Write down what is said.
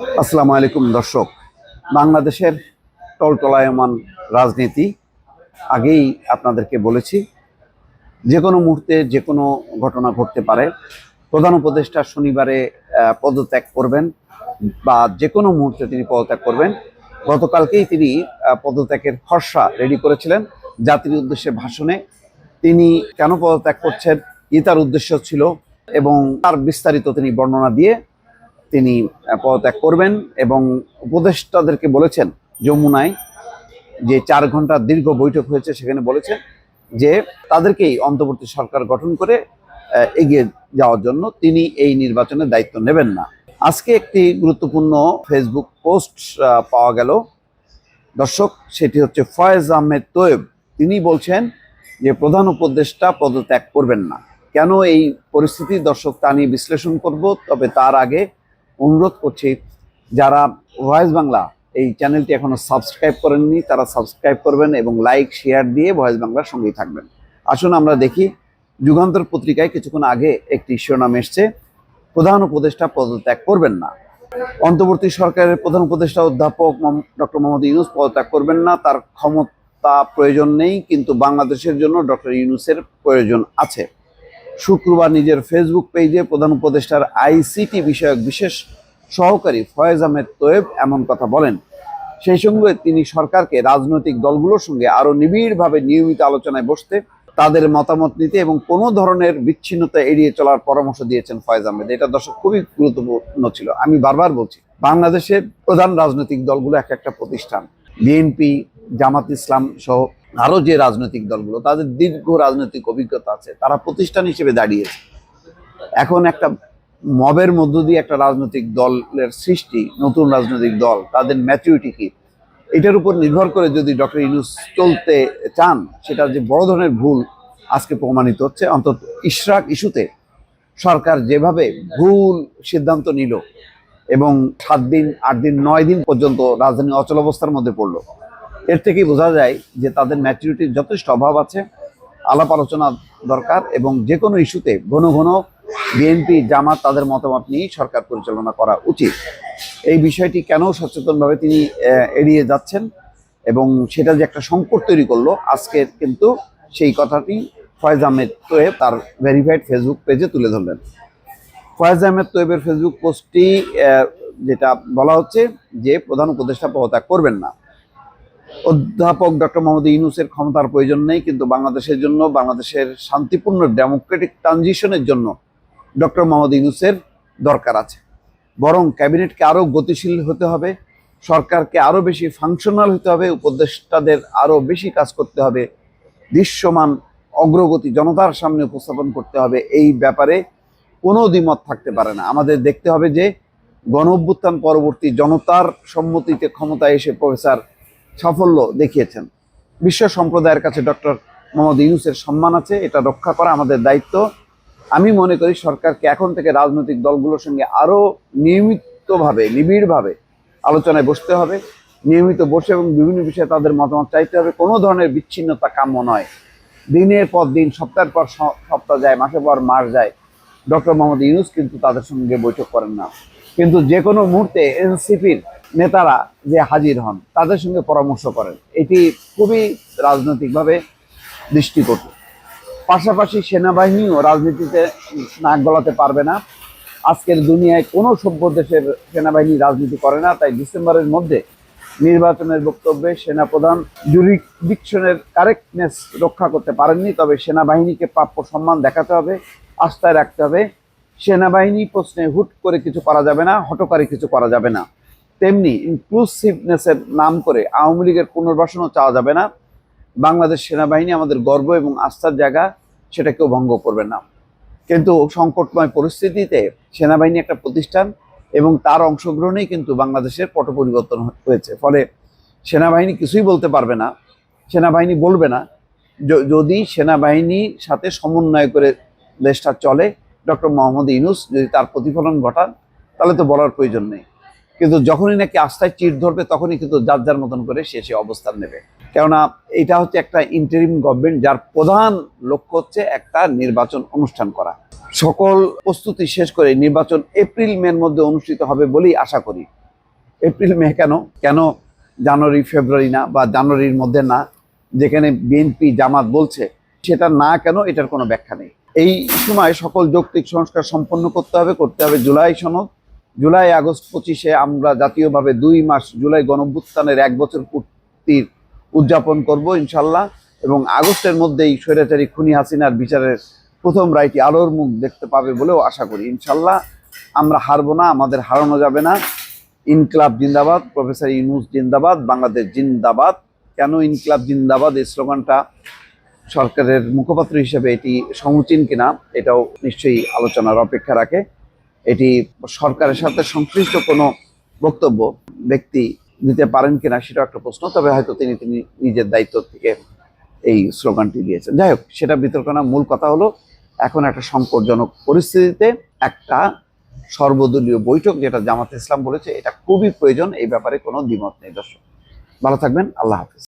আসসালামু আলাইকুম, দর্শক। বাংলাদেশের টলটলায়মান রাজনীতি আগেই আপনাদেরকে বলেছি, যে কোনো মুহূর্তে যে কোনো ঘটনা ঘটতে পারে। প্রধান উপদেষ্টা শনিবারে পদত্যাগ করবেন বা যে কোনো মুহূর্তে তিনি পদত্যাগ করবেন। গতকালকেই তিনি পদত্যাগের খসড়া রেডি করেছিলেন জাতির উদ্দেশ্যে ভাষণে। তিনি কেন পদত্যাগ করছেন ই তার উদ্দেশ্য ছিল এবং তার বিস্তারিত তিনি বর্ণনা দিয়ে তিনি পদত্যাগ করবেন এবং উপদেষ্টাদেরকে বলেছেন যমুনায় যে চার ঘণ্টা দীর্ঘ বৈঠক হয়েছে, সেখানে বলেছেন যে তাদেরকেই অন্তর্বর্তী সরকার গঠন করে এগিয়ে যাওয়ার জন্য তিনি এই নির্বাচনের দায়িত্ব নেবেন না। আজকে একটি গুরুত্বপূর্ণ ফেসবুক পোস্ট পাওয়া গেল। দর্শক, সেটি হচ্ছে ফয়েজ আহমেদ তোয়েব। তিনি বলছেন যে প্রধান উপদেষ্টা পদত্যাগ করবেন না। কেন এই পরিস্থিতি? দর্শক, তা নিয়ে বিশ্লেষণ করব, তবে তার আগে অনুরোধ করছি, যারা ভয়েস বাংলা এই চ্যানেলটি এখনও সাবস্ক্রাইব করেননি, তারা সাবস্ক্রাইব করবেন এবং লাইক, শেয়ার দিয়ে ভয়েস বাংলার সঙ্গেই থাকবেন। আসুন আমরা দেখি, যুগান্তর পত্রিকায় কিছুক্ষণ আগে একটি শিরোনাম এসছে, প্রধান উপদেষ্টা পদত্যাগ করবেন না। অন্তর্বর্তী সরকারের প্রধান উপদেষ্টা অধ্যাপক ডক্টর মোহাম্মদ ইউনুস পদত্যাগ করবেন না, তার ক্ষমতা প্রয়োজন নেই, কিন্তু বাংলাদেশের জন্য ডক্টর ইউনুসের প্রয়োজন আছে। শুক্রবার নিজের ফেসবুক পেজে প্রধান উপদেষ্টার আইসিটি বিষয়ক বিশেষ সহকারী ফয়েজ আহমেদ তোয়েব এমন কথা বলেন। সেই সঙ্গে তিনি সরকারকে রাজনৈতিক দলগুলোর সঙ্গে আরও নিবিড়ভাবে নিয়মিত আলোচনায় বসতে তাদের মতামত নিতে এবং কোনো ধরনের বিচ্ছিন্নতা এড়িয়ে চলার পরামর্শ দিয়েছেন ফয়েজ আহমেদ। এটা দর্শক খুবই গুরুত্বপূর্ণ ছিল। আমি বারবার বলছি, বাংলাদেশের প্রধান রাজনৈতিক দলগুলো এক একটা প্রতিষ্ঠান। বিএনপি জামাত ইসলাম সহ আরও যে রাজনৈতিক দলগুলো, তাদের দীর্ঘ রাজনৈতিক অভিজ্ঞতা আছে, তারা প্রতিষ্ঠান হিসেবে দাঁড়িয়েছে। এখন একটা মবের মধ্য দিয়ে একটা রাজনৈতিক দলের সৃষ্টি, নতুন রাজনৈতিক দল, তাদের ম্যাচুরিটি কি? এটার উপর নির্ভর করে যদি ডক্টর ইউনুস চলতে চান, সেটা যে বড় ধরনের ভুল আজকে প্রমাণিত হচ্ছে, অন্তত ইশরাক ইস্যুতে সরকার যেভাবে ভুল সিদ্ধান্ত নিল এবং সাত দিন, আট দিন, নয় দিন পর্যন্ত রাজধানী অচল অবস্থার মধ্যে পড়ল এর থেকেই বোঝা যায় যে তাদের ম্যাচুরিটির যথেষ্ট অভাব আছে। আলাপ আলোচনা দরকার এবং যে কোনো ইস্যুতে ঘন ঘন বিএনপি জামাত তাদের মতামত নিয়েই সরকার পরিচালনা করা উচিত। এই বিষয়টি কেন সচেতনভাবে তিনি এড়িয়ে যাচ্ছেন এবং সেটা যে একটা সংকট তৈরি করল, আজকের কিন্তু সেই কথাটি ফয়েজ আহমেদ তোয়েব তার ভেরিফাইড ফেসবুক পেজে তুলে ধরলেন। ফয়েজ আহমেদ তোয়েবের ফেসবুক পোস্টটি যেটা বলা হচ্ছে যে প্রধান উপদেষ্টা পদত্যাগ করবেন না। অধ্যাপক ডক্টর মোহাম্মদ ইউনুসের ক্ষমতার প্রয়োজন নেই, কিন্তু বাংলাদেশের জন্য, বাংলাদেশের শান্তিপূর্ণ ডেমোক্রেটিক ট্রানজিশনের জন্য ডক্টর মোহাম্মদ ইউনুসের দরকার আছে। বরং ক্যাবিনেটকে আরও গতিশীল হতে হবে, সরকারকে আরও বেশি ফাংশনাল হতে হবে, উপদেষ্টাদের আরও বেশি কাজ করতে হবে, দৃশ্যমান অগ্রগতি জনতার সামনে উপস্থাপন করতে হবে, এই ব্যাপারে কোনো দ্বিমত থাকতে পারে না। আমাদের দেখতে হবে যে গণ অভ্যুত্থান পরবর্তী জনতার সম্মতিতে ক্ষমতায় এসে প্রফেসর সাফল্য দেখিয়েছেন। বিশ্ব সম্প্রদায়ের কাছে ডক্টর মোহাম্মদ ইউনুসের সম্মান আছে, এটা রক্ষা করা আমাদের দায়িত্ব। আমি মনে করি সরকারকে এখন থেকে রাজনৈতিক দলগুলোর সঙ্গে আরও নিয়মিতভাবে, নিবিড়ভাবে আলোচনায় বসতে হবে। নিয়মিত বসে এবং বিভিন্ন বিষয়ে তাদের মতামত চাইতে হবে। কোনো ধরনের বিচ্ছিন্নতা কাম্য নয়। দিনের পর দিন, সপ্তাহের পর সপ্তাহ যায়, মাসের পর মাস যায়। ডক্টর মোহাম্মদ ইউনুস কিন্তু তাদের সঙ্গে বৈঠক করেন না। কিন্তু যে কোনো মুহূর্তে এনসিপির নেতারা যে হাজির হন, তাদের সঙ্গে পরামর্শ করেন। এটি খুবই রাজনৈতিকভাবে দৃষ্টিকটু। পাশাপাশি সেনাবাহিনীও রাজনীতিতে নাক গলাতে পারবে না। আজকের দুনিয়ায় কোনো সভ্য দেশের সেনাবাহিনী রাজনীতি করে না, তাই ডিসেম্বরের মধ্যে নির্বাচনের বক্তব্যে সেনাপ্রধান জুরিডিকশনের কারেক্টনেস রক্ষা করতে পারেননি, তবে সেনাবাহিনীকে প্রাপ্য সম্মান দেখাতে হবে, আস্থায় রাখতে হবে। সেনাবাহিনী প্রশ্নে হুট করে কিছু করা যাবে না, হটকারী কিছু করা যাবে না। তেমনি ইনক্লুসিভনেসের নাম করে আওয়ামী লীগের পুনর্বাসনও চাওয়া যাবে না। বাংলাদেশ সেনাবাহিনী আমাদের গর্ব এবং আস্থার জায়গা সেটা কেউ ভঙ্গ করবে না। কিন্তু সংকটময় পরিস্থিতিতে সেনাবাহিনী একটা প্রতিষ্ঠান এবং তার অংশগ্রহণেই কিন্তু বাংলাদেশের পট পরিবর্তন হয়েছে। ফলে সেনাবাহিনী কিছুই বলতে পারবে না, সেনাবাহিনী বলবে না। যদি সেনাবাহিনীর সাথে সমন্বয় করে দেশটা চলে ডক্টর মোহাম্মদ ইউনুস যদি তার প্রতিফলন ঘটান, তাহলে তো বলার প্রয়োজন নেই। কিন্তু যখনই নাকি আস্থায় চিট ধরবে, তখনই কিন্তু যার যার মতন করে সে সে অবস্থান নেবে। কেননা এটা হচ্ছে একটা ইন্টারিম গভর্নমেন্ট যার প্রধান লক্ষ্য হচ্ছে একটা নির্বাচন অনুষ্ঠান করা। সকল প্রস্তুতি শেষ করে নির্বাচন এপ্রিল মের মধ্যে অনুষ্ঠিত হবে বলেই আশা করি। এপ্রিল মে কেন? কেন জানুয়ারি, ফেব্রুয়ারি না বা জানুয়ারির মধ্যে না, যেখানে বিএনপি জামাত বলছে, সেটা না কেন এটার কোনো ব্যাখ্যা নেই। এই সময় সকল যৌক্তিক সংস্কার সম্পন্ন করতে হবে করতে হবে জুলাই সনদ। জুলাই, আগস্ট পঁচিশে আমরা জাতীয়ভাবে দুই মাস জুলাই গণভ্যুত্থানের এক বছর পূর্তির উদযাপন করব ইনশাল্লাহ। এবং আগস্টের মধ্যেই স্বৈরাচারী খুনি হাসিনার বিচারের প্রথম রায়টি আলোর মুখ দেখতে পাবে বলেও আশা করি। ইনশাল্লাহ আমরা হারবো না, আমাদের হারানো যাবে না। ইনকলাব জিন্দাবাদ, প্রফেসর ইউনুস জিন্দাবাদ, বাংলাদেশ জিন্দাবাদ। কেন ইনকলাব জিন্দাবাদ? এই স্লোগানটা সরকারের মুখপাত্র হিসেবে এটি সমুচীন কিনা, এটাও নিশ্চয়ই আলোচনার অপেক্ষা রাখে। এটি সরকারের সাথে সংশ্লিষ্ট কোনো বক্তব্য ব্যক্তি দিতে পারেন কিনা সেটা একটা প্রশ্ন, তবে হয়তো তিনি তিনি নিজের দায়িত্ব থেকে এই স্লোগানটি দিয়েছেন। যাই হোক, সেটা বিতর্ক না, মূল কথা হলো, এখন একটা সংকটজনক পরিস্থিতিতে একটা সর্বদলীয় বৈঠক, যেটা জামাত ইসলাম বলেছে, এটা খুবই প্রয়োজন, এই ব্যাপারে কোনো দ্বিমত নেই, দর্শক। ভালো থাকবেন, আল্লাহ হাফিজ।